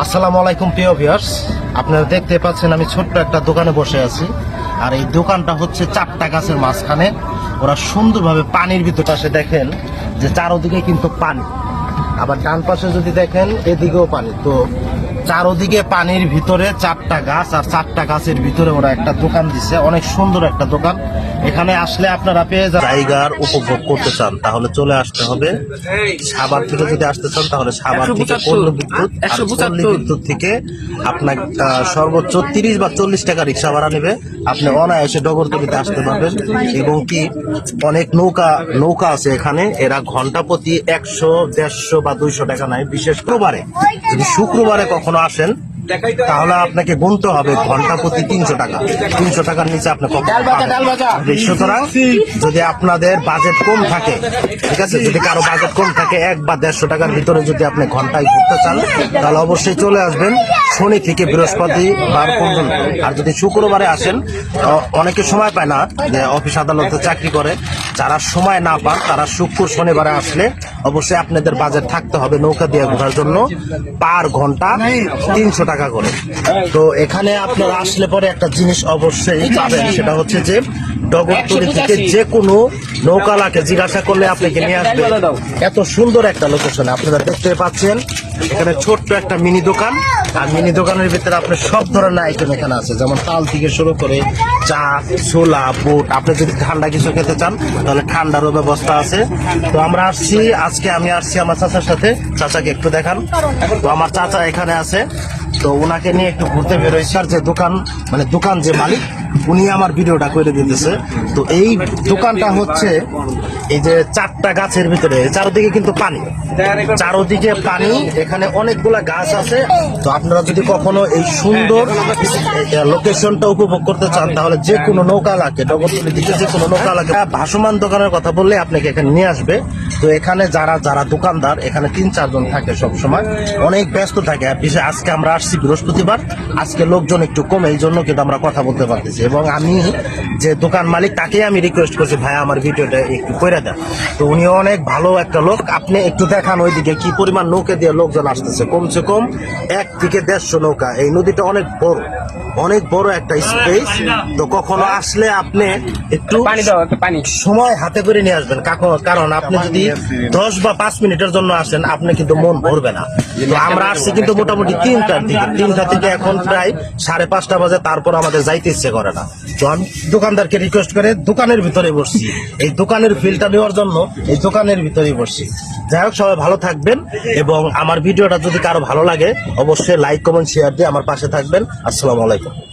আসসালামু আলাইকুম, প্রিয় ভিয়ার্স আপনারা দেখতে পাচ্ছেন আমি ছোট্ট একটা দোকানে বসে আছি। আর এই দোকানটা হচ্ছে চারটা গাছের মাঝখানে। ওরা সুন্দরভাবে পানির ভিতর সে দেখেন, যে চারোদিকে কিন্তু পানি। আবার ডান পাশে যদি দেখেন, এদিকেও পানি। তো চারোদিকে পানির ভিতরে চারটা গাছ আর চারটা গাছের ভিতরে ওরা একটা দোকান দিছে। অনেক সুন্দর একটা দোকান। এখানে আসলে আপনারা পেয়ে যান জায়গার উপভোগ করতে চান তাহলে চলে আসতে হবে। সাবার থেকে যদি আসতে চান তাহলে সাবার থেকে পল্লী বিদ্যুৎ পল্লী বিদ্যুৎ থেকে আপনার আহ, সর্বোচ্চ তিরিশ বা চল্লিশ টাকা রিক্সা ভাড়া নেবে। আপনি অনায়াসে ডগর ডগরতলিতে আসতে পারবেন। এবং কি অনেক নৌকা নৌকা আছে এখানে। এরা ঘণ্টা প্রতি একশো দেড়শো বা দুইশো টাকা নেয় বিশেষ শুক্রবারে যদি শুক্রবারে কখনো আসেন। তাহলে আপনাকে গুনতে হবে ঘণ্টা প্রতি তিনশো টাকা। তিনশো টাকার নিচে আপনি সুতরাং যদি আপনাদের বাজেট কম থাকে ঠিক আছে যদি কারও বাজেট কম থাকে এক বা দেড়শো টাকার ভিতরে যদি আপনি ঘন্টায় ঘুরতে চান তাহলে অবশ্যই চলে আসবেন শনি থেকে বৃহস্পতি বার পর্যন্ত। আর যদি শুক্রবারে আসেন অনেকে সময় পায় না যে অফিস আদালতে চাকরি করে। যারা সময় না পান তারা শুক্র শনিবারে আসলে অবশ্যই আপনাদের বাজেট থাকতে হবে নৌকা দিয়ে ঘোরার জন্য। পার ঘণ্টা তিনশো টাকা করে। তো এখানে আপনারা আসলে পরে একটা জিনিস অবশ্যই পাবেন সেটা হচ্ছে যে ডগরতলি থেকে যে কোনো নৌকালাকে জিজ্ঞাসা করলে আপনাকে নিয়ে আসবে এত সুন্দর একটা লোকেশন আপনারা দেখতে পাচ্ছেন এখানে ছোট্ট একটা মিনি দোকান। আর মিনি দোকানের ভিতরে আপনার সব ধরনের আইটেম এখানে আছে যেমন তাল থেকে শুরু করে চা ছোলা বুট। আপনি যদি ঠান্ডা কিছু খেতে চান তাহলে ঠান্ডারও ব্যবস্থা আছে। তো আমরা আসছি আজকে আমি আসছি আমার চাচার সাথে। চাচাকে একটু দেখান। তো আমার চাচা এখানে আছে। তো ওনাকে নিয়ে একটু ঘুরতে আর যে দোকান মানে দোকান যে মালিক, উনি আমার ভিডিওটা করে দিতেছে। তো এই দোকানটা হচ্ছে এই যে চারটা গাছের ভিতরে চারদিকে কিন্তু পানি। চারদিকে পানি, এখানে অনেকগুলা গাছ আছে। তো আপনারা যদি কখনো এই সুন্দর লোকেশনটা উপভোগ করতে চান, তাহলে যে কোনো নৌকা লাগে ডগরতলি দিকে যে কোনো নৌকা লাগে ভাসমান দোকানের কথা বললে আপনাকে এখানে নিয়ে আসবে। তো এখানে যারা যারা দোকানদার, এখানে তিন চারজন থাকে সব সময় অনেক ব্যস্ত থাকে। বিশেষ আজকে আমরা আসছি বৃহস্পতিবার। আজকে লোকজন একটু কম এই জন্য কিন্তু আমরা কথা বলতে পারতেছি। এবং আমি যে দোকান মালিক তাকে আমি রিকোয়েস্ট করছি ভাই আমার ভিডিওটা একটু করে দেন। তো উনি অনেক ভালো একটা লোক। আপনি একটু দেখান ওইদিকে কি পরিমাণ নৌকা দিয়ে লোকজন আসতেছে। কমসে কম এক থেকে দেড়শো নৌকা। এই নদীটা অনেক বড় অনেক বড় একটা স্পেস তো কখনো আসলে আপনি একটু পানি সময় হাতে করে নিয়ে আসবেন। কারণ আপনি যদি দশ বা পাঁচ মিনিটের জন্য আসেন আপনি কিন্তু মন ভরবে না। তো আমরা আসছি কিন্তু মোটামুটি তিনটার দিকে তিনটা থেকে এখন প্রায় সাড়ে পাঁচটা বাজে তারপর আমাদের যাইতে ইচ্ছে করে না। তো আমি দোকানদারকে রিকোয়েস্ট করে দোকানের ভিতরে বসছি। এই দোকানের ফিলটা নেওয়ার জন্য এই দোকানের ভিতরেই বসছি। যাই হোক সবাই ভালো থাকবেন এবং আমার ভিডিওটা যদি কারও ভালো লাগে অবশ্যই লাইক কমেন্ট শেয়ার দিয়ে আমার পাশে থাকবেন। আসসালামু আলাইকুম।